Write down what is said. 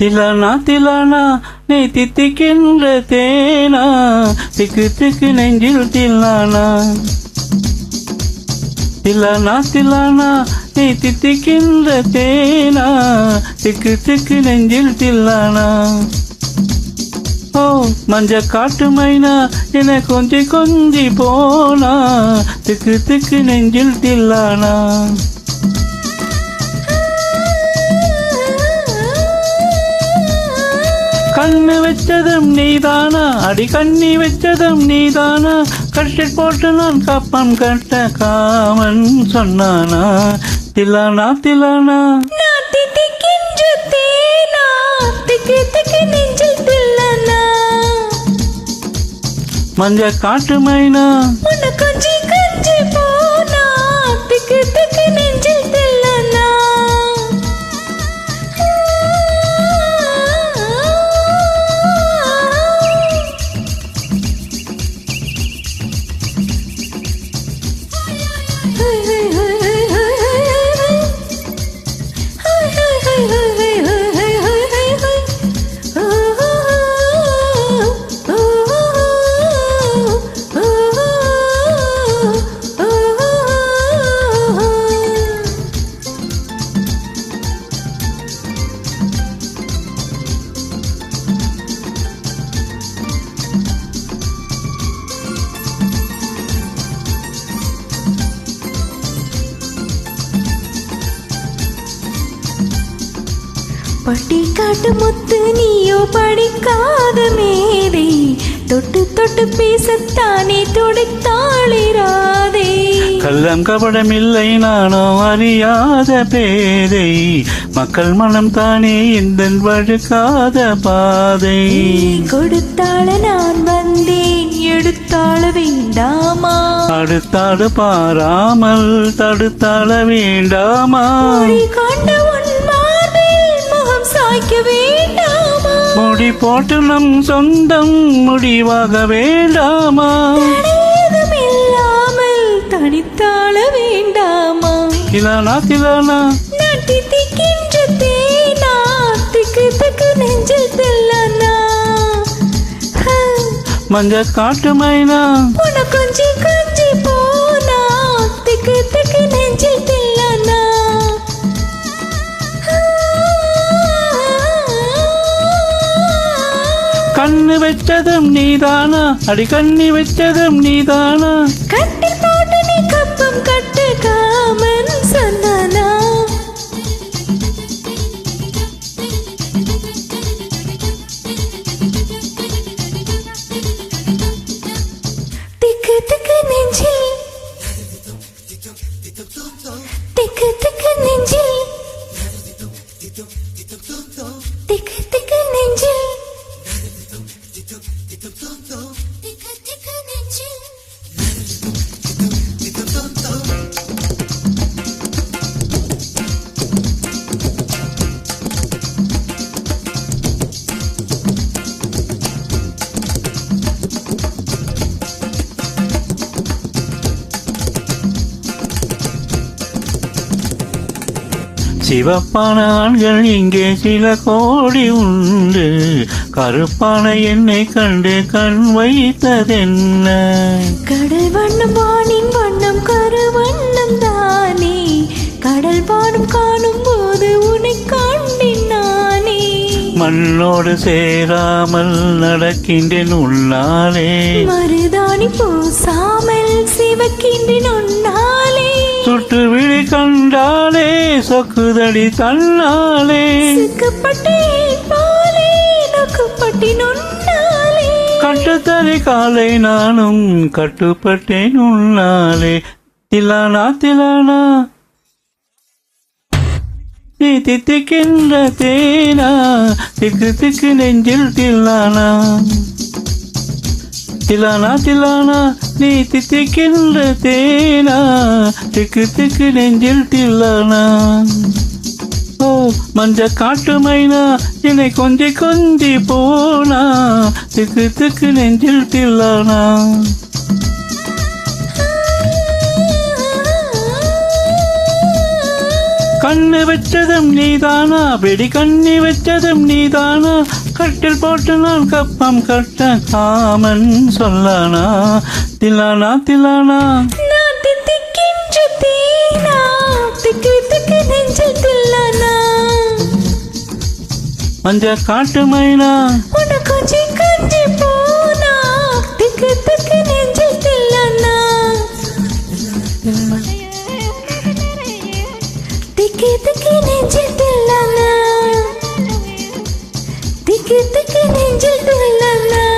திலானா திலானா நீ தித்திக்கின்ற தேனா திக்கு திக்கு நெஞ்சில் தில்லானா. திலானா திலானா நீ தித்திக்கின்ற தேனா திக்கு திக்கு நெஞ்சில் தில்லானா. ஓ மஞ்ச காட்டு மைனா என கொஞ்சி கொஞ்சி போனா திக்கு திக்கு நெஞ்சில் தில்லானா. கண்ணு வச்சதும் நீதானா? அடி கண்ணி வச்சதும் நீதானா? கட்டில் போட்டு நான் கப்பம் கட்ட காமன் சொன்னானா? தில்லானா தில்லனா. மஞ்ச காட்டு மைனா? பட்டி காட்டு முத்து நீயோ படிக்காத மேதை. தொட்டு தொட்டு பேசத்தானே துடித்தாளிராதே கள்ளம் கபடம் இல்லை நானோ அறியாத பேதை. மக்கள் மனம் தானே இந்த வழுக்காத பாதை. கொடுத்தாள நான் வந்தேன் எடுத்தாள வேண்டாமா? அடுத்தாடு பாராமல் தடுத்தாள வேண்டாமா? கொண்ட போட்டு நம் சொந்தம் முடிவாக வேண்டாமா? தனித்தாள வேண்டாமா? திலானா திலானா நான் தித்திக்கின்ற தேனா? திக்கு திக்கு நெஞ்சில் தில்லனா? மஞ்ச காட்டு மைனா? உன கொஞ்சி கொஞ்சி போனா? திக்கு திக்கு நெஞ்சில் கண்ணு வச்சதும் நீதானா? அடி கண்ணி வச்சதும் நீதானா? கட்டி போட்டு நீ கப்பம் கட்டு காமன் சொன்னானா திக்கு திக்கு நெஞ்சில். திக்கு திக்கு நெஞ்சில். சிவப்பான ஆண்கள் இங்கே சில கோடி உண்டு. கருப்பான என்னை கண்டு கண் வைத்ததென்ன? கடல் வண்ணம் வானின் வண்ணம் கரு வண்ணம் தானே. கடல் வானம் காணும் போது உன்னை காண்பேன் நானே. மண்ணோடு சேராமல் நடக்கின்றேன் உன்னாலே மருதாணி பூசாமல் சிவக்கின்றேன் உன்னாலே. சுட்டு விழி கண்டாலே சொக்குதடி தன்னாலே. கட்டுத்தறி காலை நானும் கட்டுப்பட்டேன் உன்னாலே. திலானா திலானா. நீ தித்திக்கின்ற தேனா திக்கு திக்கு நெஞ்சில் தில்லானா. திலானா திலானா நீ தித்திக்கின்ற தேனா? திக்கு திக்கு நெஞ்சில் தில்லானா? ஓ மஞ்ச காட்டு மைனா என்னை கொஞ்சி கொஞ்சி போனா? திக்கு திக்கு நெஞ்சில் தில்லானா? கண்ணு வச்சதும் நீதானா? வெடி கண்ணி வச்சதும் நீதானா? கட்டில் போட்டு நான் கப்பம் கட்ட காமன் சொல்லானா? தில்லானா தில்லானா? மஞ்ச காட்டு மைனா? உன்னை টিকিট কিনেছে দিলাম না টিকিট কিনেছে দিলাম না